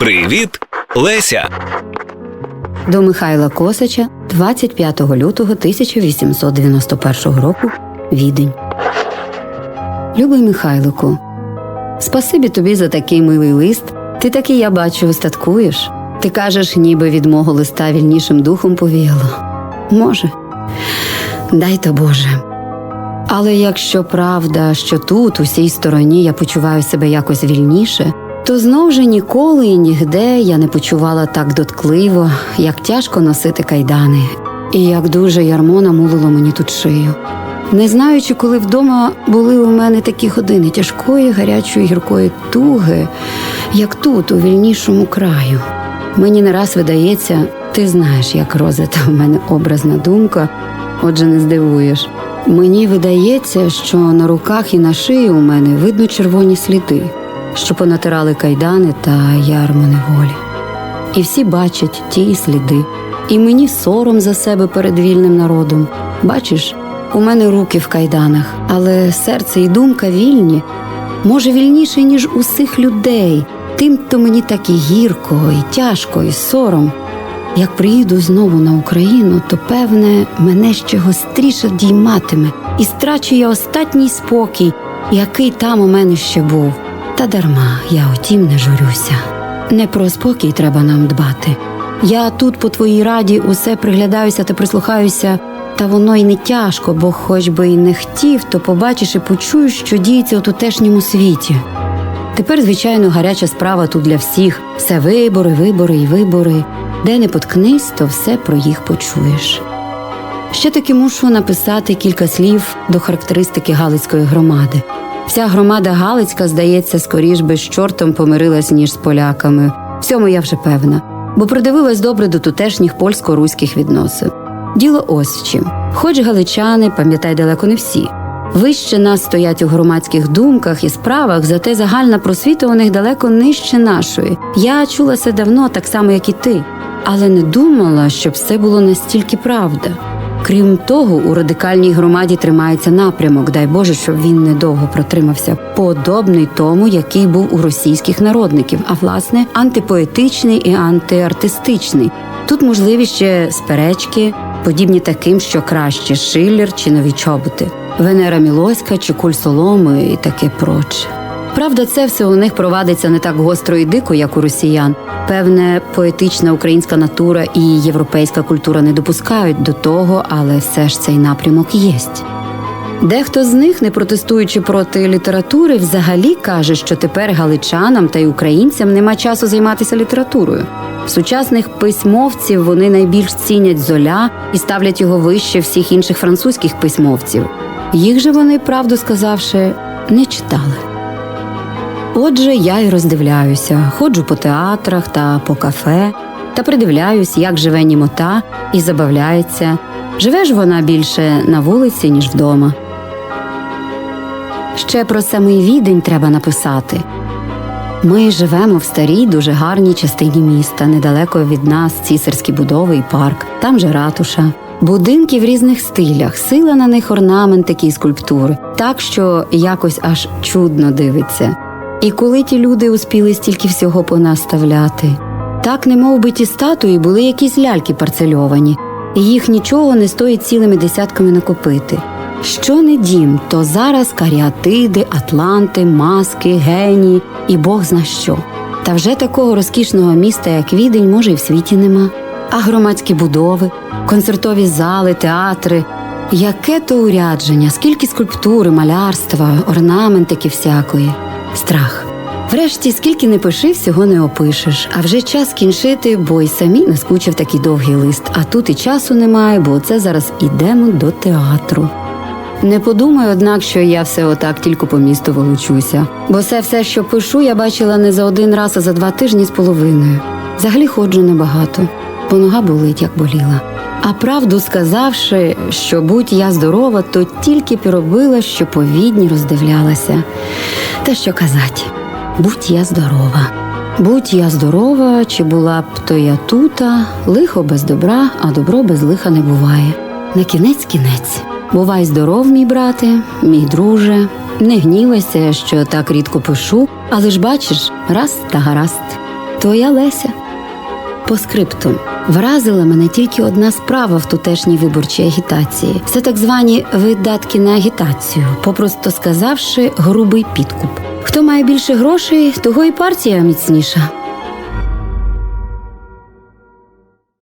Привіт, Леся. До Михайла Косача 25 лютого 1891 року Відень. Любий Михайлику, спасибі тобі за такий милий лист. Ти таки, я бачу, остаткуєш. Ти кажеш, ніби від мого листа вільнішим духом повіяло. Може, дай то Боже. Але якщо правда, що тут, у цій стороні, я почуваю себе якось вільніше, то знов же ніколи і нігде я не почувала так доткливо, як тяжко носити кайдани, і як дуже ярмо намулило мені тут шию. Не знаючи, коли вдома були у мене такі години тяжкої, гарячої гіркої туги, як тут, у вільнішому краю. Мені не раз видається, ти знаєш, як розвита в мене образна думка, отже, не здивуєш. Мені видається, що на руках і на шиї у мене видно червоні сліди, що понатирали кайдани та ярмо неволі. І всі бачать ті сліди, і мені сором за себе перед вільним народом. Бачиш, у мене руки в кайданах, але серце і думка вільні, може, вільніше, ніж усіх людей. Тим то мені так і гірко, і тяжко, і сором. Як приїду знову на Україну, то певне мене ще гостріше дійматиме, і страчу я остатній спокій, який там у мене ще був. Та дарма я отім не журюся. Не про спокій треба нам дбати. Я тут, по твоїй раді, усе приглядаюся та прислухаюся, та воно й не тяжко, бо хоч би й не хотів, то побачиш і почуєш, що діється у тутешньому світі. Тепер, звичайно, гаряча справа тут для всіх все вибори, вибори і вибори. Де не поткнись, то все про їх почуєш. Ще таки мушу написати кілька слів до характеристики Галицької громади. Вся громада Галицька, здається, скоріш би з чортом помирилась, ніж з поляками. В цьому я вже певна, бо придивилась добре до тутешніх польсько-руських відносин. Діло ось в чим. Хоч галичани, пам'ятай далеко не всі. Вище нас стоять у громадських думках і справах, зате загальна просвіта у них далеко нижче нашої. Я чула це давно, так само, як і ти, але не думала, щоб все було настільки правда. Крім того, у радикальній громаді тримається напрямок, дай Боже, щоб він недовго протримався, подобний тому, який був у російських народників, а власне антипоетичний і антиартистичний. Тут можливі ще сперечки, подібні таким, що краще Шиллер чи нові чоботи, Венера Мілоська чи куль соломи і таке проче. Правда, це все у них провадиться не так гостро і дико, як у росіян. Певне, поетична українська натура і європейська культура не допускають до того, але все ж цей напрямок єсть. Дехто з них, не протестуючи проти літератури, взагалі каже, що тепер галичанам та й українцям нема часу займатися літературою. Сучасних письмовців вони найбільш цінять золя і ставлять його вище всіх інших французьких письмовців. Їх же вони, правду сказавши, не читали. Отже, я й роздивляюся, ходжу по театрах та по кафе та придивляюсь, як живе німота і забавляється. Живе ж вона більше на вулиці, ніж вдома. Ще про самий відень треба написати. Ми живемо в старій, дуже гарній частині міста, недалеко від нас цісарські будови і парк, там же ратуша. Будинки в різних стилях, сила на них орнаментики і скульптури, так що якось аж чудно дивиться. І коли ті люди успіли стільки всього понаставляти, так немов би ті статуї були якісь ляльки парцельовані, і їх нічого не стоїть цілими десятками накопити. Що не дім, то зараз каріатиди, атланти, маски, генії і Бог зна що. Та вже такого розкішного міста, як відень, може, і в світі нема. А громадські будови, концертові зали, театри. Яке то урядження, скільки скульптури, малярства, орнаментики всякої. Страх. Врешті, скільки не пиши, всього не опишеш, а вже час кінчити, бо й самі наскучив такий довгий лист. А тут і часу немає, бо це зараз ідемо до театру. Не подумай, однак, що я все отак тільки по місту волочуся, бо все, все, що пишу, я бачила не за один раз, а за два тижні з половиною. Взагалі ходжу небагато, бо нога болить, як боліла. А правду сказавши, що будь я здорова, то тільки б робила, що по відні роздивлялася. Та що казати, будь я здорова. Будь я здорова, чи була б то я тута, лихо без добра, а добро без лиха не буває. На кінець кінець. Бувай здоров, мій брате, мій друже. Не гнівайся, що так рідко пишу, але ж бачиш, раз та гаразд. Твоя Леся. По скрипту. Вразила мене тільки одна справа в тутешній виборчій агітації. Це так звані видатки на агітацію, попросту сказавши, грубий підкуп. Хто має більше грошей, того і партія міцніша.